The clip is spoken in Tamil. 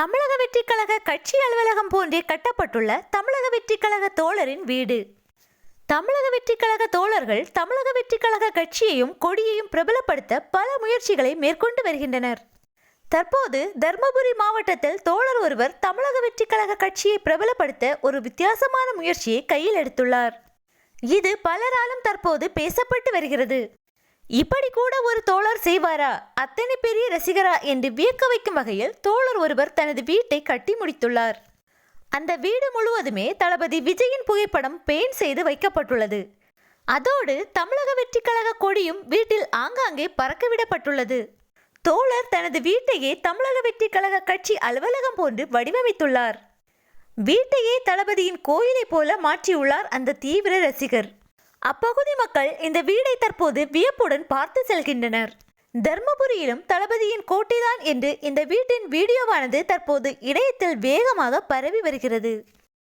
தமிழக வெற்றிக்கழக கட்சி அலுவலகம் போன்றே கட்டப்பட்டுள்ள தமிழக வெற்றிக்கழக தோழரின் வீடு. தமிழக வெற்றிக்கழக தோழர்கள் தமிழக வெற்றிக்கழக கட்சியையும் கொடியையும் பிரபலப்படுத்த பல முயற்சிகளை மேற்கொண்டு வருகின்றனர். தற்போது தர்மபுரி மாவட்டத்தில் தோழர் ஒருவர் தமிழக வெற்றிக்கழக கட்சியை பிரபலப்படுத்த ஒரு வித்தியாசமான முயற்சியை கையில் எடுத்துள்ளார். இது பலராலும் தற்போது பேசப்பட்டு வருகிறது. இப்படி கூட ஒரு தோழர் செய்வாரா? அத்தனை பெரிய ரசிகரா என்று வியக்க வைக்கும் வகையில் தோழர் ஒருவர் தனது வீட்டை கட்டி முடித்துள்ளார். அந்த வீடு முழுவதுமே தளபதி விஜயின் புகைப்படம் பெயிண்ட் செய்து வைக்கப்பட்டுள்ளது. அதோடு தமிழக வெற்றி கழக கொடியும் வீட்டில் ஆங்காங்கே பறக்கவிடப்பட்டுள்ளது தோழர் தனது வீட்டையே தமிழக வெற்றி கழக கட்சி அலுவலகம் போன்று வடிவமைத்துள்ளார். வீட்டையே தளபதியின் கோயிலைப் போல மாற்றியுள்ளார் அந்த தீவிர ரசிகர். அப்பகுதி மக்கள் இந்த வீடை தற்போது வியப்புடன் பார்த்து செல்கின்றனர். தர்மபுரியிலும் தளபதியின் கோட்டைதான் என்று இந்த வீட்டின் வீடியோவானது தற்போது இணையத்தில் வேகமாக பரவி வருகிறது.